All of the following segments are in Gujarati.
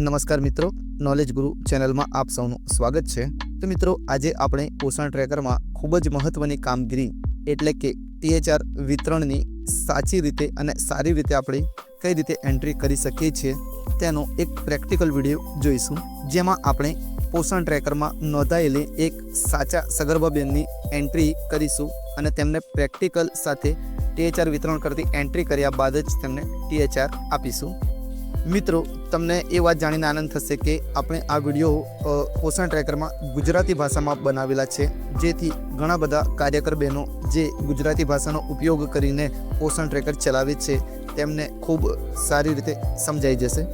નમસ્કાર મિત્રો નોલેજ ગુરુ ચેનલમાં આપ સૌનું સ્વાગત છે. તો મિત્રો, આજે આપણે પોષણ ટ્રેકરમાં ખૂબ જ મહત્વની કામગીરી એટલે કે ટીએચઆર વિતરણની સાચી રીતે અને સારી રીતે આપણે કઈ રીતે એન્ટ્રી કરી શકીએ છીએ, તેનો એક પ્રેક્ટિકલ વીડિયો જોઈશું, જેમાં આપણે પોષણ ટ્રેકરમાં નોંધાયેલી એક સાચા સગર્ભાબેનની એન્ટ્રી કરીશું અને તેમને પ્રેક્ટિકલ સાથે ટીએચઆર વિતરણ કરતી એન્ટ્રી કર્યા બાદ જ તેમને ટીએચઆર આપીશું. મિત્રો, તમને એ વાત જાણીને આનંદ થશે કે આપણે આ વીડિયો પોષણ ટ્રેકરમાં ગુજરાતી ભાષામાં બનાવેલા છે. જેથી ઘણા બધા કાર્યકર બહેનો જે ગુજરાતી ભાષાનો ઉપયોગ કરીને પોષણ ટ્રેકર ચલાવે છે, તેમને ખૂબ સારી રીતે સમજાઈ જશે.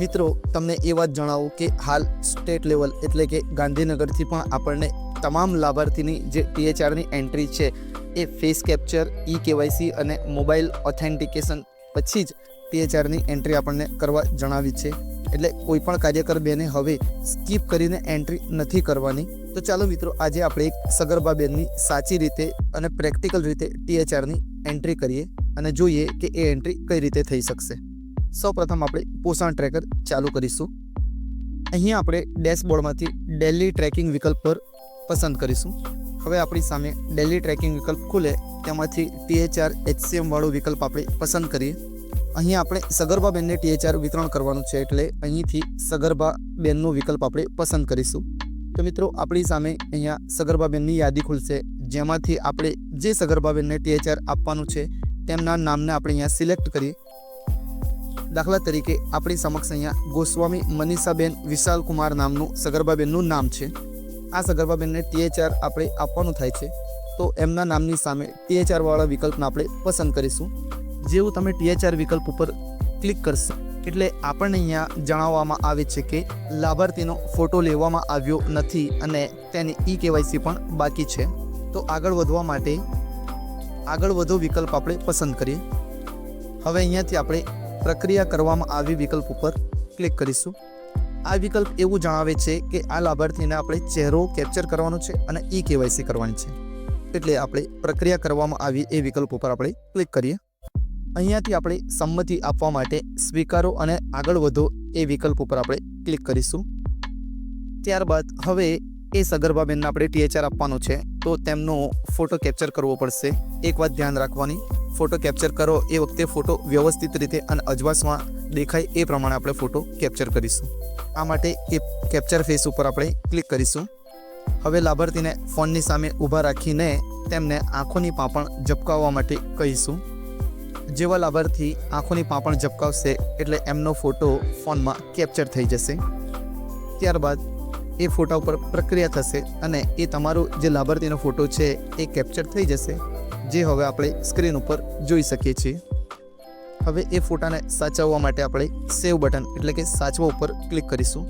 મિત્રો, તમને એ વાત જણાવો કે હાલ સ્ટેટ લેવલ એટલે કે ગાંધીનગરથી પણ આપણને તમામ લાભાર્થીની જે ટીએચઆરની એન્ટ્રી છે, એ ફેસ કેપ્ચર, ઈ કેવાયસી અને મોબાઈલ ઓથેન્ટિકેશન પછી જ ટીએચઆરની એન્ટ્રી આપણને કરવા જણાવી છે. એટલે કોઈ પણ કાર્યકર બેને હવે સ્કીપ કરીને એન્ટ્રી નથી કરવાની. તો ચાલો મિત્રો, આજે આપણે એક સગર્ભા બેનની સાચી રીતે અને પ્રેક્ટિકલ રીતે ટીએચઆરની એન્ટ્રી કરીએ અને જોઈએ કે એ એન્ટ્રી કઈ રીતે થઈ શકશે. સૌપ્રથમ આપણે પોષણ ટ્રેકર ચાલુ કરીશું. અહીંયા આપણે ડેશબોર્ડમાંથી ડેલી ટ્રેકિંગ વિકલ્પ પર પસંદ કરીશું. હવે આપણી સામે ડેલી ટ્રેકિંગ વિકલ્પ ખુલે, તેમાંથી ટીએચઆર એચસીએમ વાળો વિકલ્પ આપણે પસંદ કરીએ. અહીંયા આપણે સગર્ભા બેનને ટીએચઆર વિતરણ કરવાનું છે એટલે અહીંથી સગર્ભા બેનનો વિકલ્પ આપણે પસંદ કરીશું. તો મિત્રો, આપણી સામે અહીંયા સગર્ભા બેનની યાદી ખુલશે, જેમાંથી આપણે જે સગર્ભા બેનને ટીએચઆર આપવાનું છે તેમના નામને આપણે અહીંયા સિલેક્ટ કરીએ. દાખલા તરીકે આપણી સમક્ષ અહીંયા ગોસ્વામી મનીષાબેન વિશાલ કુમાર નામનું સગર્ભાબેનનું નામ છે. આ સગર્ભાબેનને ટીએચઆર આપણે આપવાનું થાય છે. તો એમના નામની સામે ટીએચઆરવાળા વિકલ્પને આપણે પસંદ કરીશું. જેવું તમે ટીએચઆર વિકલ્પ ઉપર ક્લિક કરશો, એટલે આપણને અહીંયા જણાવવામાં આવે છે કે લાભાર્થીનો ફોટો લેવામાં આવ્યો નથી અને તેની ઈ કેવાયસી પણ બાકી છે. તો આગળ વધવા માટે આગળ વધો વિકલ્પ આપણે પસંદ કરીએ. હવે અહીંયાથી આપણે પ્રક્રિયા કરવામાં આવી વિકલ્પ ઉપર ક્લિક કરીશું. આ વિકલ્પ એવું જણાવે છે કે આ લાભાર્થીને આપણે ચહેરો કેપ્ચર કરવાનો છે અને ઈ કેવાયસી કરવાની છે. એટલે આપણે પ્રક્રિયા કરવામાં આવી એ વિકલ્પ ઉપર આપણે ક્લિક કરીએ. અહીંયાથી આપણે સંમતિ આપવા માટે સ્વીકારો અને આગળ વધો એ વિકલ્પ ઉપર આપણે ક્લિક કરીશું. ત્યારબાદ હવે એ સગર્ભાબેનને આપણે ટીએચઆર આપવાનો છે, તો તેમનો ફોટો કેપ્ચર કરવો પડશે. એક વાત ધ્યાન રાખવાની, ફોટો કેપ્ચર કરો એ વખતે ફોટો વ્યવસ્થિત રીતે અને અજવાસમાં દેખાય એ પ્રમાણે આપણે ફોટો કેપ્ચર કરીશું. આ માટે એ કેપ્ચર ફેસ ઉપર આપણે ક્લિક કરીશું. હવે લાભાર્થીને ફોનની સામે ઊભા રાખીને તેમને આંખોની પાંપણ ઝબકાવવા માટે કહીશું. જેવા લાભાર્થી આંખોની પાંપણ ઝબકાવશે એટલે એમનો ફોટો ફોનમાં કેપ્ચર થઈ જશે. ત્યારબાદ એ ફોટા ઉપર પ્રક્રિયા થશે અને એ તમારો જે લાભાર્થીનો ફોટો છે એ કેપ્ચર થઈ જશે, જે હવે આપણે સ્ક્રીન ઉપર જોઈ શકીએ છીએ. હવે એ ફોટાને સાચવવા માટે આપણે સેવ બટન એટલે કે સાચવા ઉપર ક્લિક કરીશું.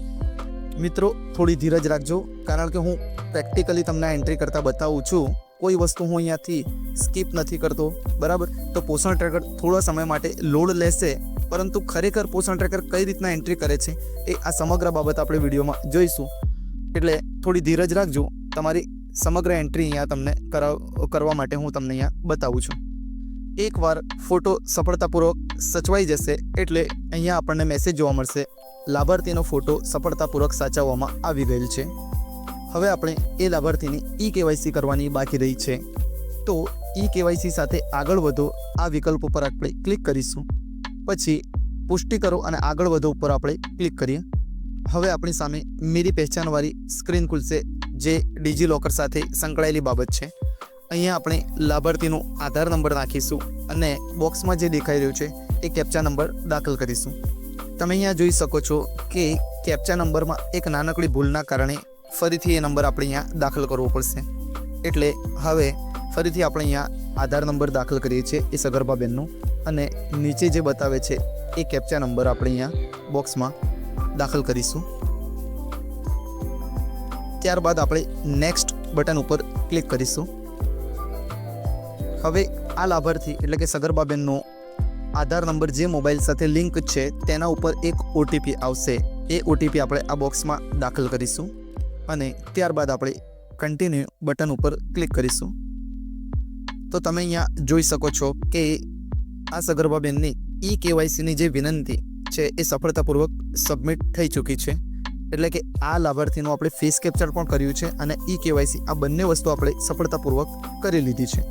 મિત્રો, થોડી ધીરજ રાખજો, કારણ કે હું પ્રેક્ટિકલી તમને એન્ટ્રી કરતાં બતાવું છું. કોઈ વસ્તુ હું અહીંયાથી સ્કીપ નથી કરતો, બરાબર? તો પોષણ ટ્રેકર થોડા સમય માટે લોડ લેશે, પરંતુ ખરેખર પોષણ ટ્રેકર કઈ રીતના એન્ટ્રી કરે છે એ આ સમગ્ર બાબત આપણે વિડીયોમાં જોઈશું. એટલે થોડી ધીરજ રાખજો, તમારી સમગ્ર એન્ટ્રી અહીંયા તમને કરાવ, કરવા માટે હું તમને અહીંયા બતાવું છું. એકવાર ફોટો સફળતાપૂર્વક સચવાઈ જશે, એટલે અહીંયા આપણને મેસેજ જોવા મળશે, લાભાર્થીનો ફોટો સફળતાપૂર્વક સાચવવામાં આવી ગયેલ છે. હવે આપણે એ લાભાર્થીની ઈ કેવાયસી કરવાની બાકી રહી છે. તો ઈ કેવાયસી સાથે આગળ વધો, આ વિકલ્પ ઉપર આપણે ક્લિક કરીશું. પછી પુષ્ટિ કરો અને આગળ વધો ઉપર આપણે ક્લિક કરીએ. હવે આપણી સામે મેરી પહેચાનવાળી સ્ક્રીન ખુલશે, જે ડિજિલોકર સાથે સંકળાયેલી બાબત છે. અહીંયા આપણે લાભાર્થીનો આધાર નંબર નાખીશું અને બોક્સમાં જે દેખાઈ રહ્યું છે, એ કેપ્ચા નંબર દાખલ કરીશું. તમે અહીંયા જોઈ શકો છો કે કેપ્ચા નંબરમાં એક નાનકડી ભૂલના કારણે ફરીથી એ નંબર આપણે અહીંયા દાખલ કરવો પડશે. એટલે હવે ફરીથી આપણે અહીંયા આધાર નંબર દાખલ કરીએ છીએ એ સગર્ભાબેનનો. અને નીચે જે બતાવે છે એ કેપ્ચા નંબર આપણે અહીંયા બોક્સમાં દાખલ કરીશું. ત્યારબાદ આપણે નેક્સ્ટ બટન ઉપર ક્લિક કરીશું. હવે આ લાભાર્થી એટલે કે સગર્ભાબેનનો આધાર નંબર જે મોબાઈલ સાથે લિંક છે તેના ઉપર એક ઓટીપી આવશે. એ ઓટીપી આપણે આ બોક્સમાં દાખલ કરીશું. અને ત્યારબાદ આપણે કન્ટિન્યુ બટન ઉપર ક્લિક કરીશું. તો તમે અહીંયા જોઈ શકો છો કે આ સગર્ભાબેનની ઈ કેવાયસીની જે વિનંતી છે એ સફળતાપૂર્વક સબમિટ થઈ ચૂકી છે. એટલે કે આ લાભાર્થીનું આપણે ફેસ કેપ્ચર પણ કર્યું છે અને ઈ કેવાયસી આ બંને વસ્તુ આપણે સફળતાપૂર્વક કરી લીધી છે.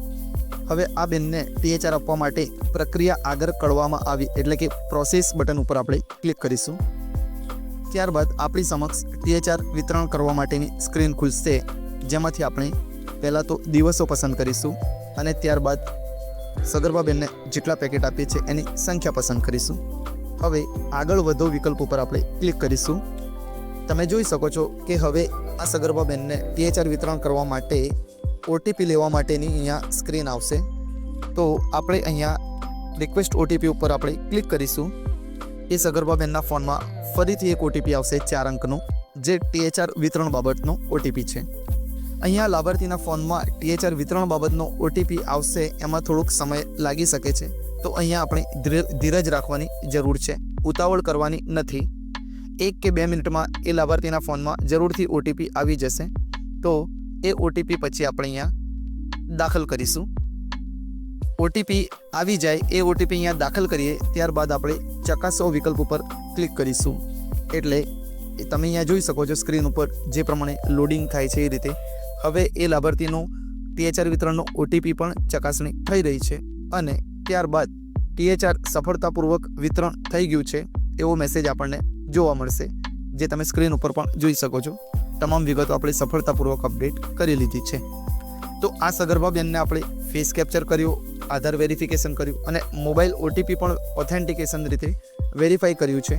હવે આ બેનને ટીએચઆર આપવા માટે પ્રક્રિયા આગળ કરવામાં આવી એટલે કે પ્રોસેસ બટન ઉપર આપણે ક્લિક કરીશું. ત્યારબાદ આપણી સમક્ષ ટીએચઆર વિતરણ કરવા માટેની સ્ક્રીન ખુલશે. જેમાંથી આપણે પહેલાં તો દિવસો પસંદ કરીશું. અને ત્યારબાદ સગર્ભાબેનને જેટલા પેકેટ આપીએ છીએ એની સંખ્યા પસંદ કરીશું. હવે આગળ વધો વિકલ્પ ઉપર આપણે ક્લિક કરીશું. તમે જોઈ શકો છો કે હવે આ સગર્ભાબેનને ટીએચઆર વિતરણ કરવા માટે ઓટીપી લેવા માટેની અહીંયા સ્ક્રીન આવશે. તો આપણે અહીંયા રિક્વેસ્ટ ઓટીપી ઉપર આપણે ક્લિક કરીશું. એ સગર્ભાબેનના ફોનમાં ફરીથી એક ઓટીપી આવશે ચાર અંકનો, જે ટીએચઆર વિતરણ બાબતનો ઓટીપી છે. અહીંયા લાભાર્થીના ફોનમાં ટીએચઆર વિતરણ બાબતનો ઓટીપી આવશે, એમાં થોડોક સમય લાગી શકે છે. તો અહીંયા આપણે ધીર- ધીરજ રાખવાની જરૂર છે. ઉતાવળ કરવાની નથી. એક કે બે મિનિટમાં એ લાભાર્થીના ફોનમાં જરૂરથી ઓટીપી આવી જશે. તો એ ઓટીપી પછી આપણે અહીંયા દાખલ કરીશું. ઓટીપી આવી જાય, એ ઓટીપી અહીંયા દાખલ કરીએ, ત્યારબાદ આપણે ચકાસો વિકલ્પ ઉપર ક્લિક કરીશું. એટલે તમે અહીંયા જોઈ શકો છો સ્ક્રીન ઉપર જે પ્રમાણે લોડિંગ થાય છે એ રીતે. હવે એ લાભાર્થીનું ટીએચઆર વિતરણનો ઓટીપી પણ ચકાસણી થઈ રહી છે અને ત્યારબાદ ટીએચઆર સફળતાપૂર્વક વિતરણ થઈ ગયું છે એવો મેસેજ આપણને જોવા મળશે, જે તમે સ્ક્રીન ઉપર પણ જોઈ શકો છો. તમામ વિગતો આપણે સફળતાપૂર્વક અપડેટ કરી લીધી છે. તો આ સગર્ભા બેનને આપણે ફેસ કેપ્ચર કર્યું, આધાર વેરિફિકેશન કર્યું અને મોબાઈલ ઓટીપી પણ ઓથેન્ટિકેશન રીતે વેરીફાઈ કર્યું છે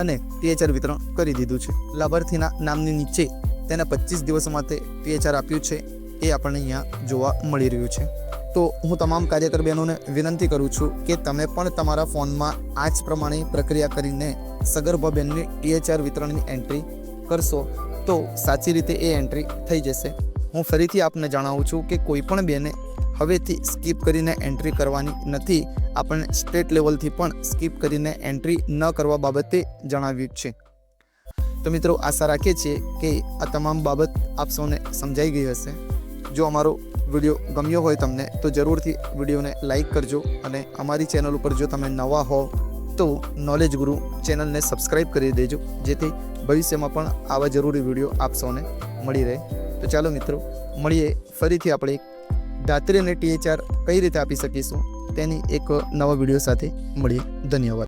અને ટીએચઆર વિતરણ કરી દીધું છે. લાભાર્થીના નામની નીચે તેને પચીસ દિવસ માટે પીએચઆર આપ્યું છે એ આપણને અહીંયા જોવા મળી રહ્યું છે. તો હું તમામ કાર્યકર બહેનોને વિનંતી કરું છું કે તમે પણ તમારા ફોનમાં આ જ પ્રમાણે પ્રક્રિયા કરીને સગર્ભા બહેનની પીએચઆર વિતરણની એન્ટ્રી કરશો તો સાચી રીતે એ એન્ટ્રી થઈ જશે. હું ફરીથી આપને જણાવું છું કે કોઈ પણ બેને હવેથી સ્કીપ કરીને એન્ટ્રી કરવાની નથી. આપણને સ્ટેટ લેવલથી પણ સ્કીપ કરીને એન્ટ્રી ન કરવા બાબતે જણાવ્યું છે. તો મિત્રો, આશા રાખીએ છીએ કે આ તમામ બાબત આપ સૌને સમજાઈ ગઈ હશે. જો અમારો વીડિયો ગમ્યો હોય તમને, તો જરૂરથી વિડીયોને લાઇક કરજો અને અમારી ચેનલ ઉપર જો તમે નવા હો, તો નોલેજ ગુરુ ચેનલને સબસ્ક્રાઈબ કરી દેજો, જેથી ભવિષ્યમાં પણ આવા જરૂરી વીડિયો આપ સૌને મળી રહે. તો ચાલો મિત્રો, મળીએ ફરીથી આપણે દાત્રી અને ટીએચઆર કઈ રીતે આપી શકીશું, તેની એક નવા વીડિયો સાથે મળીએ. ધન્યવાદ.